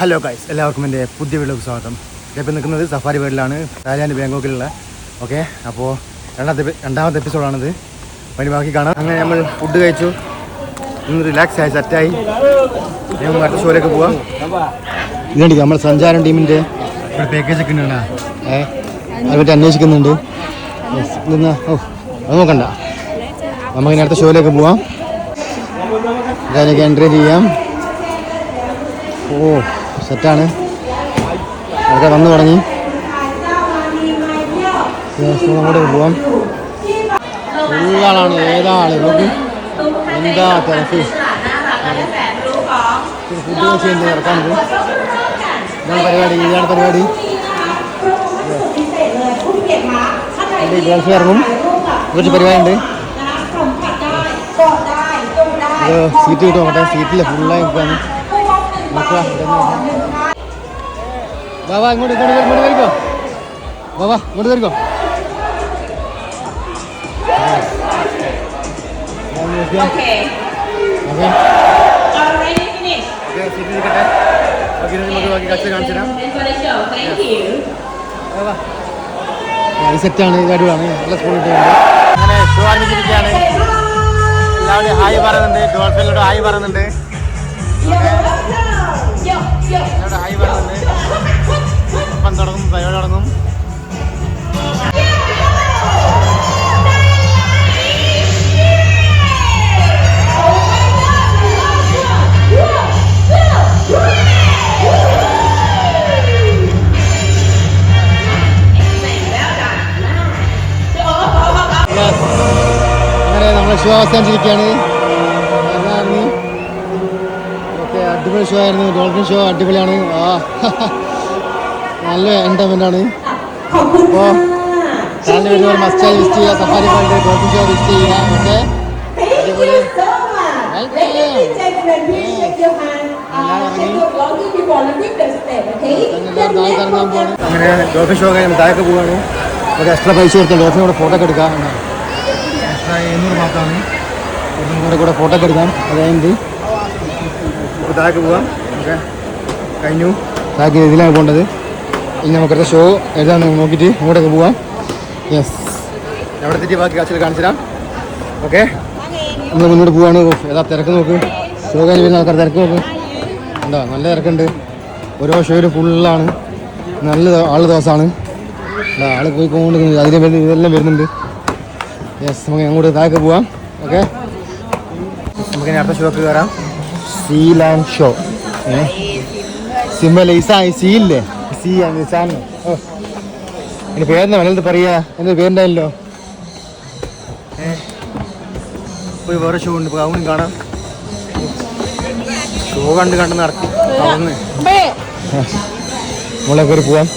Hello guys എല്ലാവർക്കും എന്റെ പുതിയ വീട്ടിലേക്ക് സ്വാഗതം. ഇപ്പം നിൽക്കുന്നത് സഫാരി വേൾഡിലാണ് തായ്ലാൻഡ് ബാങ്കോക്കിലുള്ള. ഓക്കെ അപ്പോൾ രണ്ടാമത്തെ രണ്ടാമത്തെ എപ്പിസോഡാണിത് അതിന് ബാക്കി കാണാം. അങ്ങനെ നമ്മൾ ഫുഡ് കഴിച്ചു. ഇന്ന് റിലാക്സ് ആയി സെറ്റായി ഞങ്ങൾ അടുത്ത ഷോയിലേക്ക് പോവാം. ഇതുണ്ട് നമ്മൾ സഞ്ചാരം ടീമിന്റെ ഒരു പാക്കേജ് ഒക്കെ ഉണ്ടാ ഏ? അവരുടെ അന്വേഷിക്കുന്നുണ്ട്. ഓ അത് നോക്കണ്ട. നമുക്കിനി അടുത്ത ഷോയിലേക്ക് പോവാം. അതിലേക്ക് എൻട്രി ചെയ്യാം. ഓ. സെറ്റാണ്. അതൊക്കെ വന്നു തുടങ്ങി. അങ്ങോട്ട് പോവാം ഉള്ളാളാണ് ഏതാൾ? നോക്ക്. എന്താ തിരക്ക്? ഫുഡ് കഴിച്ച് ഇറക്കാൻ ഇതാണ് പരിപാടി ഇതാണ് പരിപാടി. എന്റെ ഗേൾസ് ഇറങ്ങും. കുറച്ച് പരിപാടി ഉണ്ട് സീറ്റ് കിട്ടും നോക്കട്ടെ സീറ്റില്ല ഫുള്ളായി നിൽക്കാണ് വാ ഇങ്ങോട്ട് ഇങ്ങോട്ട് ഇങ്ങോട്ട് വരിക്കോ? ബാബാ ഇങ്ങോട്ട്. ഇത് സെറ്റാണ് ഇത് അടിപൊളിയാണ്. നല്ല കിട്ടിയിട്ടുണ്ട് അങ്ങനെ ഷോ ആരംഭിച്ചിരിക്കുകയാണ്. എല്ലാവരും ഹായ് പറയുന്നുണ്ട്. ഡോൾഫിനോട് ഹായ് പറയുന്നുണ്ട്. എല്ലാവരും ഹായ് പറയുന്നുണ്ട് ഇപ്പം തുടങ്ങും പരിപാടി തുടങ്ങും. അങ്ങനെ നമ്മൾ അവസാനിച്ചിരിക്കുകയാണ് അടിപൊളി ഷോ ആയിരുന്നു. ഡോൾഫിൻ ഷോ അടിപൊളിയാണ്. ആ നല്ല എന്റർടൈൻമെന്റ് ആണ്. അപ്പോൾ ചാനൽ വരുന്നവർ മസ്റ്റായി വിസിറ്റ് ചെയ്യുക. Safari world dolphin show visit ചെയ്യുക. ഓക്കെ? അടിപൊളി. അങ്ങനെ ഡോൾഫിൻ ഷോ കഴിഞ്ഞ് താഴേക്ക് പോവാണ് ഒരു എക്സ്ട്രാ പൈസ കൊടുത്ത് ഡോൾഫിനോട് ഫോട്ടോ ഒക്കെ എടുക്കാം. എക്സ്ട്രാ എഴുന്നൂറ് മാത്രമാണ്. കൂടെ കൂടെ ഫോട്ടോ ഒക്കെ എടുക്കാം. അത് കഴിഞ്ഞിട്ട് താഴേക്ക് പോവാം. ഓക്കെ. കഴിഞ്ഞു. താഴേക്ക് ഇതിലാണ് പോകേണ്ടത്. ഇനി നമുക്കടുത്ത ഷോ എഴുതാൻ നോക്കിയിട്ട് അങ്ങോട്ടൊക്കെ പോവാം. യെസ് എവിടെ തെറ്റി ബാക്കി കാശിൽ കാണിച്ചു തരാം ഓക്കെ. നമ്മൾ മുന്നോട്ട് പോവാണ്. ഏതാ തിരക്ക് നോക്ക്. ഷോ കഴിഞ്ഞ് വരുന്ന ആൾക്കാർ തിരക്ക് നോക്ക്. എന്താ നല്ല തിരക്കുണ്ട്. ഓരോ ഷോയിലും ഫുള്ളാണ് നല്ല ആൾ ദിവസമാണ്. ആൾ പോയി പോകുന്നുണ്ട് അതിന് വേണ്ടി ഇതെല്ലാം വരുന്നുണ്ട്. യെസ് നമുക്ക് അങ്ങോട്ട് താഴേക്ക് പോവാം. ഓക്കെ. നമുക്ക് ഇനി അടുത്ത ഷോക്ക് കയറാം. സീ ലാൻഡ് ഷോ ഏ സിമ്മല്ലേ ഇസാ സീ ഇല്ലേ സീ നിസാൻ ഓ. ഇനി പേരെന്താ? വലുത് പറയാ. എന്ത് പേരുണ്ടായല്ലോ ഏ? പോയി വേറെ ഷോ ഉണ്ട്. അവനും കാണാം. ഷോ കണ്ട് കണ്ട് നടക്കും. അവിടുന്ന്. നമ്മളെ കയറി പോവാം.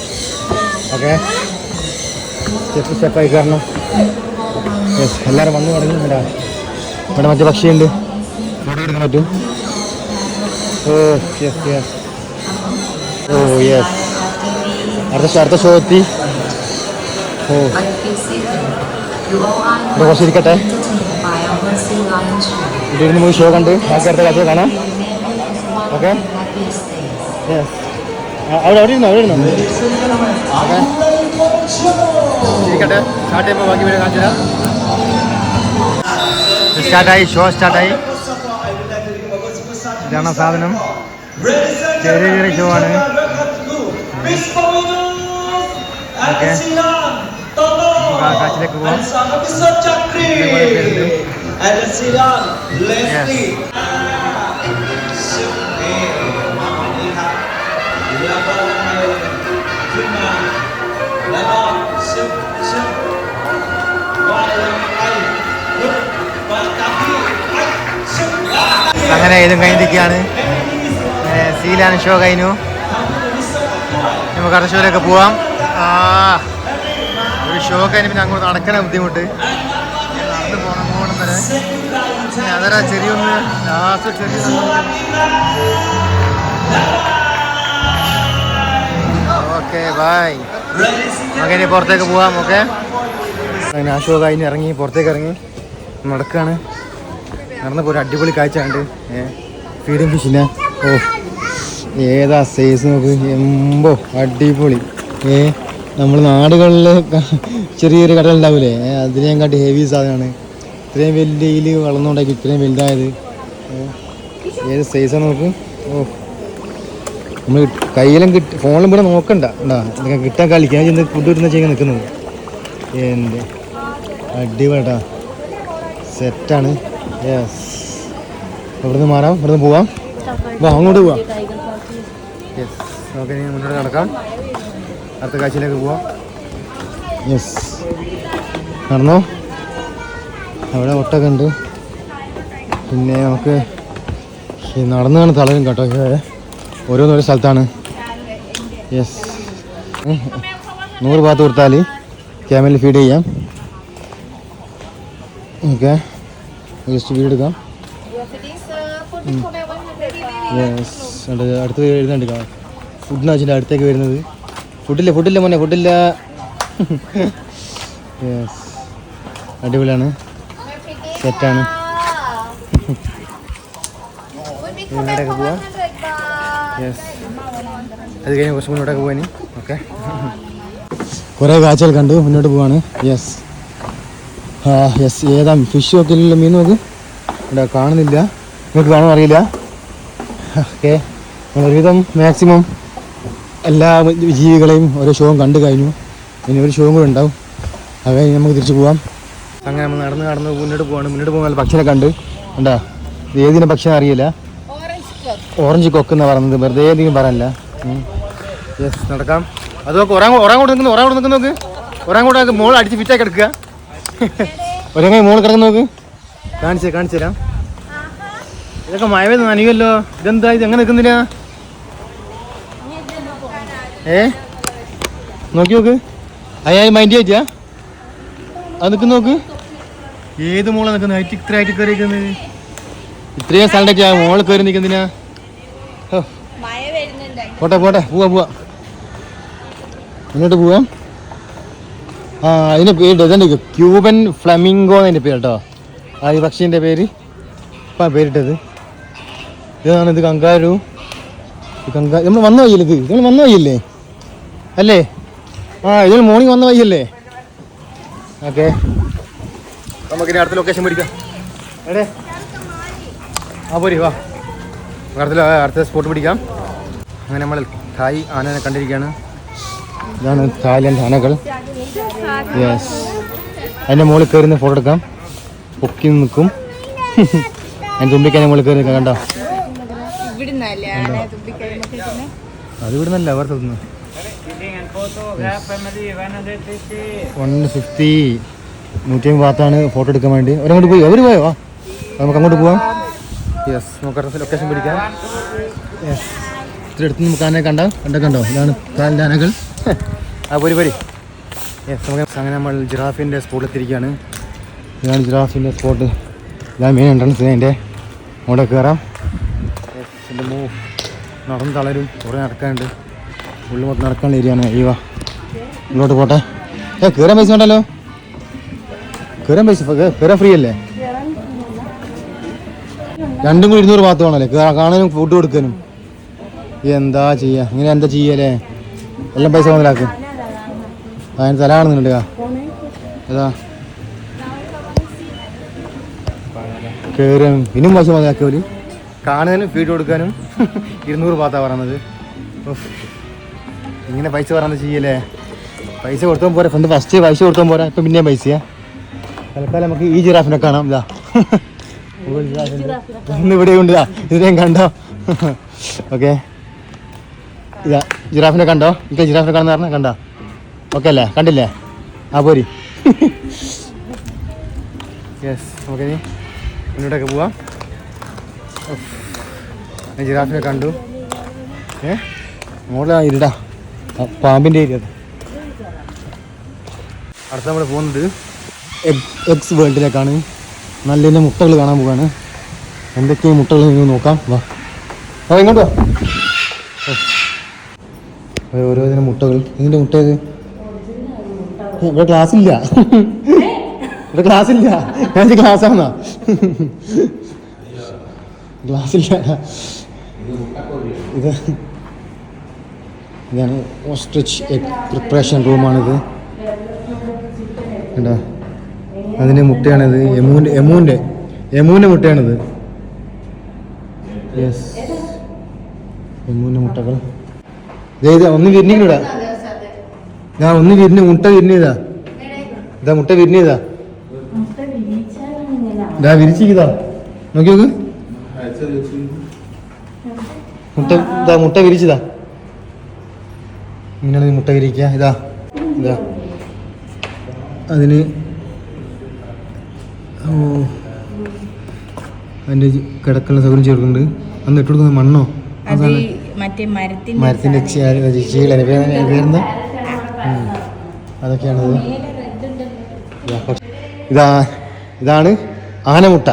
ഓക്കെ. സ്റ്റെപ്പ് സ്റ്റെപ്പായി കയറണം. യെസ് എല്ലാവരും വന്നു തുടങ്ങി. ഇവിടെ ഇവിടെ മറ്റേ പക്ഷിയുണ്ട്. ഫോട്ടോ എടുക്കാൻ പറ്റും. Oh yes yes oh yes അടുത്ത ഷോ അടുത്ത ഷോ എത്തി ഓ ഇവിടെ കുറച്ച് ഇരിക്കട്ടെ ഇവിടെ ഇരുന്ന് പോയി ഷോ കണ്ട് ബാക്കി അടുത്ത കാഴ്ച കാണാം ഓക്കെ യെസ് അവിടെ അവിടെ ഇരുന്നോ അവിടെ ഇരുന്നോ ഓക്കെ ഇരിക്കട്ടെ സ്റ്റാർട്ട് ചെയ്യുമ്പോൾ ബാക്കി വീഡിയോ കാണിച്ചു തരാം സ്റ്റാർട്ടായി ഷോ സ്റ്റാർട്ടായി ഇതാണ് സാധനം. ചെറിയ ചെറിയ ഷോ ആണ്. ഓക്കെ. കാച്ചിലേക്ക് പോവാം. ഇതേപോലെ അങ്ങനെ ഇതും കഴിഞ്ഞിരിക്കുകയാണ്. സീലാണ് ഷോ കഴിഞ്ഞു. നമുക്ക് അടുത്ത ഷോയിലൊക്കെ പോവാം. ഒരു ഷോ കഴിഞ്ഞ് പിന്നെ അങ്ങോട്ട് നടക്കണ ബുദ്ധിമുട്ട്. നടന്നു പോകണം അതര ചെറിയൊന്ന് ലാസ്റ്റ് ചെറിയ ഓക്കെ ബായ് നമുക്ക് ഇനി പുറത്തേക്ക് പോവാം ഓക്കെ അങ്ങനെ ആ ഷോ കഴിഞ്ഞ് ഇറങ്ങി പുറത്തേക്ക് ഇറങ്ങി നടക്കുകയാണ്. നടന്നപ്പോൾ ഒരു അടിപൊളി കാഴ്ച ഉണ്ട് ഫീഡിങ് ഫിഷിനെ ഓ ഏതാ സൈസ് നോക്ക്? എമ്പോ അടിപൊളി. ഏ നമ്മൾ നാടുകളിൽ ചെറിയൊരു ഏ, അതിനെയും കാട്ടി ഹെവി സാധനമാണ് ഇത്രയും വലിയയിൽ വളർന്നുണ്ടാക്കി ഇത്രയും വലുതായത്. ഏത് സൈസാണ് നോക്ക്? ഓ നമ്മൾ കയ്യിലും കിട്ടി ഫോണിലും ഇവിടെ നോക്കണ്ട. ഉണ്ടാ കിട്ടാൻ കളിക്കാൻ ചെന്ന് ഫുഡ് വരുന്ന ചെയ്യാൻ നിൽക്കുന്നത് എന്റെ അടിപൊളിട്ടാ സെറ്റാണ് യെസ് ഇവിടുന്ന് മാറാം? ഇവിടുന്ന് പോവാം? വാ അങ്ങോട്ട് പോവാം. യെസ് നമുക്ക് ഇനി മുന്നോട്ട് നടക്കാം. അടുത്ത കാഴ്ചയിലേക്ക് പോവാം. യെസ് നടന്നോ? അവിടെ ഒട്ടൊക്കെ ഉണ്ട്. പിന്നെ നമുക്ക് നടന്നാണ് തളരും കേട്ടോ. ഓരോന്നോരോ സ്ഥലത്താണ്. യെസ് നൂറ് ഭാഗത്ത് കൊടുത്താൽ ക്യാമലിൽ ഫീഡ് ചെയ്യാം. ഓക്കെ ജസ്റ്റ് വീട് എടുക്കാം യെസ് അടുത്ത് വരുന്നുണ്ട് ഫുഡ് ഫുഡിന് വെച്ചിട്ട് അടുത്തേക്ക് വരുന്നത്. ഫുഡില്ല ഫുഡില്ല മോനെ ഫുഡില്ല യെസ് അടിപൊളിയാണ്. സെറ്റാണ് മുന്നോട്ടേക്ക് പോവാം? യെസ് അത് കഴിഞ്ഞ് കുറച്ച് മുന്നോട്ടൊക്കെ പോകാൻ ഓക്കെ കുറേ കാഴ്ചകൾ കണ്ടു മുന്നോട്ട് പോവാണ്. യെസ് യെസ് ഏതാ? ഫിഷ് ഒക്കെ ഇല്ലല്ലോ മീൻ നോക്ക് ഇവിടെ കാണുന്നില്ല. നിങ്ങൾക്ക് കാണാൻ അറിയില്ല? ഓക്കെ. ഒരുവിധം മാക്സിമം എല്ലാ ജീവികളെയും ഓരോ ഷോവും കണ്ടു കഴിഞ്ഞു. ഇനി ഒരു ഷോവും കൂടെ ഉണ്ടാവും. കഴിഞ്ഞ് നമുക്ക് തിരിച്ചു പോവാം. അങ്ങനെ നമ്മൾ നടന്ന് നടന്ന് മുന്നോട്ട് പോവാണ്. മുന്നോട്ട് പോകുന്ന പക്ഷിനെ കണ്ട്. ഉണ്ടാ ഏതിനെ പക്ഷിനെ അറിയില്ല. ഓറഞ്ച് കൊക്ക് എന്നാ പറഞ്ഞത് വെറുതെ എന്തെങ്കിലും പറയാനില്ല യെസ് നടക്കാം. അത് നോക്കാം ഒരാൾ ഒരാൾ കൂടെ നിൽക്കുന്നു ഒരാങ്ങോട്ട് നിൽക്കുന്നു നോക്ക്. ഒരാങ്ങോട്ട് മോൾ അടിച്ച് ഫിറ്റാക്കി കിടക്കുക ഒരങ്ങ മോൾ കിടക്കുന്നു നോക്ക്? കാണിച്ചേ കാണിച്ചു തരാം. ഇതൊക്കെ മഴ നനയുമല്ലോ ഇതെന്താ ഇത്? എങ്ങനെ നിൽക്കുന്നില്ല? ഏ? നോക്കി നോക്ക്. അയാൾ മൈൻഡ് ചോദിച്ചാ അത് നിൽക്കുന്നു നോക്ക്. ഏത് മോളാണ് നിൽക്കുന്നത്? ഹൈറ്റ് ഇത്ര ആയിട്ട് കയറി നിൽക്കുന്നത്? ഇത്രയും സ്ഥലത്തേക്ക് മോൾ കയറി മഴ പോട്ടെ പോട്ടെ. പോവാ പോവാ. മുന്നോട്ട് പോവാം. അതിന്റെ പേര് ഇതുണ്ട് ക്യൂബൻ ഫ്ലമിംഗോ എന്നതിന്റെ പേര് കേട്ടോ ആ ഈ പക്ഷീന്റെ പേര്? ഇപ്പം പേരിട്ടത്. ഇതാണ് ഇത് കങ്കാരു. കങ്കാ നമ്മൾ വന്ന വയ്യല്ലേ ഇത്? നമ്മൾ വന്ന വയ്യല്ലേ അല്ലേ? ആ ഇതിന് മോർണിംഗ് വന്ന വയ്യല്ലേ ഓക്കെ. നമുക്കിനി അടുത്ത ലൊക്കേഷൻ പിടിക്കാം. എടേ ആ പോരി വാ. അടുത്ത അടുത്ത സ്പോട്ട് പിടിക്കാം. അങ്ങനെ നമ്മൾ തായ് ആനനെ കണ്ടിരിക്കുകയാണ്. ഇതാണ് തായ്ലൻഡ് ആനകൾ. യെസ് അതിന്റെ മുകളിൽ കയറുന്ന ഫോട്ടോ എടുക്കാം. പൊക്കി നിൽക്കും. അതിന്റെ തുമ്പിക്കാൻ മുകളിൽ കയറി നിൽക്കാം കണ്ടോ? അത് ഇവിടെ നിന്നല്ല വേറെ തന്നു വൺ ഫിഫ്റ്റി നൂറ്റി അമ്പത് ഭാഗത്താണ് ഫോട്ടോ എടുക്കാൻ വേണ്ടി. അവരങ്ങോട്ട് പോയി? അവർ പോയോ? നമുക്ക് അങ്ങോട്ട് പോവാം. യെസ് നമുക്ക് ലൊക്കേഷൻ പിടിക്കാം. യെസ് ഇത്ര അടുത്ത് നമുക്ക് ആനയെ കണ്ടാൽ കണ്ട കണ്ടോ? ഇതാണ് കാലിന്റെ ആനകൾ ആ പോരി പോരി. അങ്ങനെ നമ്മൾ ജിറാഫിന്റെ സ്പോട്ടിലെത്തിയിരിക്കുകയാണ് ഇതാണ് ജിറാഫിന്റെ സ്പോട്ട് ഇതാണ് മെയിൻ എൻട്രൻസ് അതിന്റെ അവിടെ കയറാം. എന്റെ മൂ നടന്ന് തളരും. കുറേ നടക്കാനുണ്ട്. ഉള്ളിൽ മൊത്തം നടക്കാനുള്ള ഏരിയയാണ് അയ്യോ ഉള്ളോട്ട് പോട്ടെ. ഏ കയറാൻ പൈസ ഉണ്ടല്ലോ കയറാൻ പൈസ കയറാൻ ഫ്രീ അല്ലേ? രണ്ടും കൂടി ഇരുന്നൂറ് ഭാഗത്ത് വേണമല്ലേ? കാണാനും ഫുഡ് കൊടുക്കാനും. എന്താ ചെയ്യുക ഇങ്ങനെ എന്താ ചെയ്യല്ലേ? എല്ലാം പൈസ മുതലാക്കും. അതിന് തല കാണുന്നുണ്ട് ഏതാ കയറും ഇനിയും മോശം മുതലാക്കിയവര് കാണാനും ഫീഡ് കൊടുക്കാനും ഇരുന്നൂറ് പാത്താ പറയുന്നത് ഇങ്ങനെ പൈസ പറയുന്നത് ചെയ്യല്ലേ? പൈസ കൊടുത്താൽ പോരാ. ഫ്രണ്ട് ഫസ്റ്റ് പൈസ കൊടുത്താൽ പോരാ. ഇപ്പം പിന്നെയും പൈസയാ. തൽക്കാലം നമുക്ക് ഈ ജിറാഫിനെ കാണാം. ഇതാ. ഇന്ന് ഇവിടെ ഉണ്ട്. ഇതാ. ഇതിനെയും കണ്ടോ? ഓക്കെ ഇതാ. ജിറാഫിനെ കണ്ടോ? ഇപ്പം ജിറാഫിനെ കാണുന്ന പറഞ്ഞാൽ കണ്ടോ? ഓക്കെ അല്ലേ? കണ്ടില്ലേ? ആ പോരി. യെസ് നമുക്ക് നീ മുന്നോട്ടൊക്കെ പോവാം. ജിറാഫിനെ കണ്ടു. ഏ? മോളെ ഇരുടാ. പാമ്പിന്റെ ഏരിയ അടുത്ത നമ്മൾ പോകുന്നത് എക്സ് വേൾഡിലേക്കാണ് നല്ല നല്ല മുട്ടകൾ കാണാൻ പോവാണ്. എന്തൊക്കെയാണ് മുട്ടകൾ നിങ്ങൾ നോക്കാം. വാ. ആ ഓരോ ഇതിന് മുട്ടകൾ ഇതിന്റെ മുട്ട ഏത്? ഏ, ഇവിടെ ക്ലാസ് ഇല്ല. ഇവിടെ ക്ലാസ് ഇല്ല. ഞാൻ ക്ലാസ് ആണോ ക്ലാസ് ഇല്ല. ഇത് ഇതാണ് ഓസ്ട്രിച്ച് പ്രിപ്പറേഷൻ റൂമാണിത് കണ്ടോ? അതിന്റെ മുട്ടയാണിത്. എമൂന്റെ എമൂന്റെ എമൂന്റെ മുട്ടയാണിത്. യെസ് എമൂന്റെ മുട്ടകൾ. ഇതാ ഒന്ന് വിരിഞ്ഞിടാ ഞാൻ ഒന്ന് വിരിഞ്ഞ് മുട്ട വിരിഞ്ഞതാ ഇതാ. മുട്ട വിരിഞ്ഞതാ ഇതാ. വിരിച്ചിരിക്കതാ. നോക്കി നോക്ക്. മുട്ട ഇതാ മുട്ട വിരിച്ചതാ. ഇങ്ങനെ മുട്ട വിരിക്കുക. ഇതാ ഇതാ. അതിന് ഓ അതിന്റെ കിടക്കുന്ന സൗകര്യം ചേർക്കുന്നുണ്ട്. അന്ന് ഇട്ട് കൊടുക്കുന്ന മണ്ണോ? മരത്തിന്റെ ചീളന് പേരെന്താ. അതൊക്കെയാണത്. ഇതാ ഇതാ ഇതാണ് ആനമുട്ട.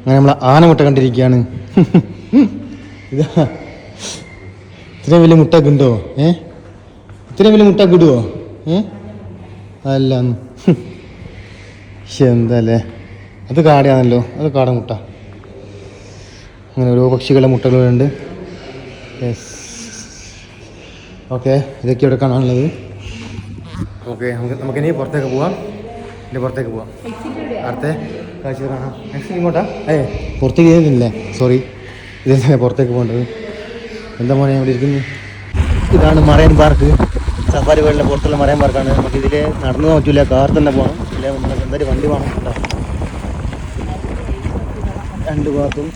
അങ്ങനെ നമ്മൾ ആനമുട്ട കണ്ടിരിക്കുകയാണ്. ഇതാ. ഇത്രയും വലിയ മുട്ട കിട്ടുമോ ഏ? ഇത്രയും വലിയ മുട്ട കിട്ടുമോ ഏ? അല്ല. എന്തല്ലേ? അത് കാടയാണല്ലോ. അത് കാടമുട്ട. അങ്ങനെ ഓരോ പക്ഷികളുടെ മുട്ടകളുണ്ട്. യെസ്. ഓക്കെ ഇതൊക്കെ ഇവിടെ കാണാനുള്ളത്. ഓക്കെ നമുക്ക് ഇനി പുറത്തേക്ക് പോവാം. ഇനി പുറത്തേക്ക് പോവാം. അടുത്ത കാഴ്ച കാണാം. നെക്സ്റ്റ് ഇങ്ങോട്ടാ. ഏ പുറത്തേക്ക് ചെയ്യുന്നില്ലേ സോറി ഇതല്ലേ പുറത്തേക്ക് പോകേണ്ടത്? എന്താ മോനെ ഇവിടെ ഇരിക്കുന്നു? ഇതാണ് മറൈൻ പാർക്ക്. സഫാരി വേൾഡിലെ പുറത്തുള്ള മറൈൻ പാർക്കാണ്. നമുക്ക് ഇതിൽ നടന്നു പറ്റില്ല കാർ തന്നെ പോകണം. ഇല്ല നമുക്ക് എന്തായാലും വണ്ടി വേണം കേട്ടോ. രണ്ട് ഭാഗത്തും.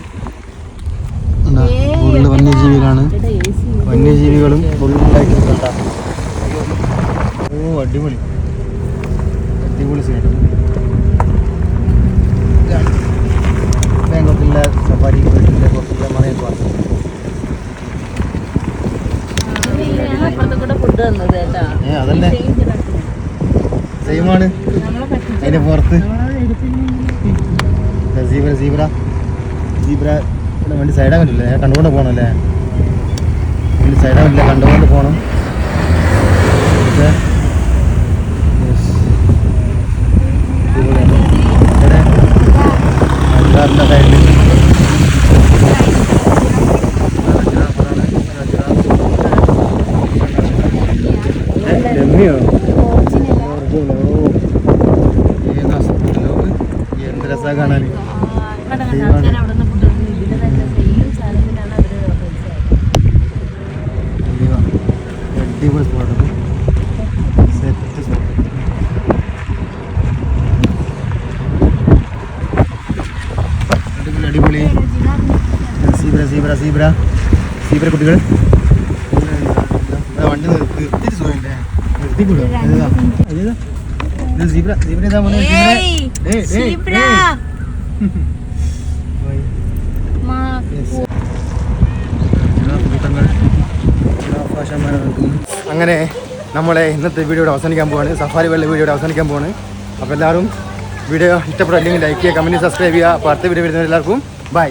ഫുള്ള് വന്യജീവികളാണ്. വന്യജീവികളും ഫുള്ളായിട്ട് ഓ അടിപൊളി. അടിപൊളി സൈഡ്. സഫാരി വീട്ടിലെ കുറച്ചില്ല കേട്ടോ. ഏ അതല്ലേ? സെയിമാണ് അതിന്റെ പുറത്ത്. Zebra zebra. സീബ്ര വണ്ടി സൈഡാൻ പറ്റില്ല കണ്ടുകൊണ്ട് പോകണമല്ലേ വണ്ടി സൈഡാൻ പറ്റില്ല കണ്ടുകൊണ്ട് പോകണം രമ്യോ? എന്ത് രസാ കാണാൻ അടിപൊളി സ്പോട്ട് സെറ്റ് സ്പോട്ട് അടിപൊളി അടിപൊളി സീബ്ര സീബ്ര സീബ്ര കുട്ടികൾ വണ്ടി നിർ- നിർത്തിയിട്ട് സുഖമില്ലേ നിർത്തിക്കൂടോ ഏതാ? ഇത് സീബ്ര സീബ്ര ഏതാ മോനെ സീബ്ര. അങ്ങനെ നമ്മളെ ഇന്നത്തെ വീഡിയോ അവസാനിക്കാൻ പോവാണ്. സഫാരി വെള്ള വീഡിയോ അവസാനിക്കാൻ പോവാണ്. അപ്പോൾ എല്ലാവരും വീഡിയോ ഇഷ്ടപ്പെട്ടില്ലെങ്കിൽ ലൈക്ക് ചെയ്യുക കമന്റ് സബ്സ്ക്രൈബ് ചെയ്യുക. അപ്പോൾ അടുത്ത വീഡിയോ വരുന്ന എല്ലാവർക്കും ബൈ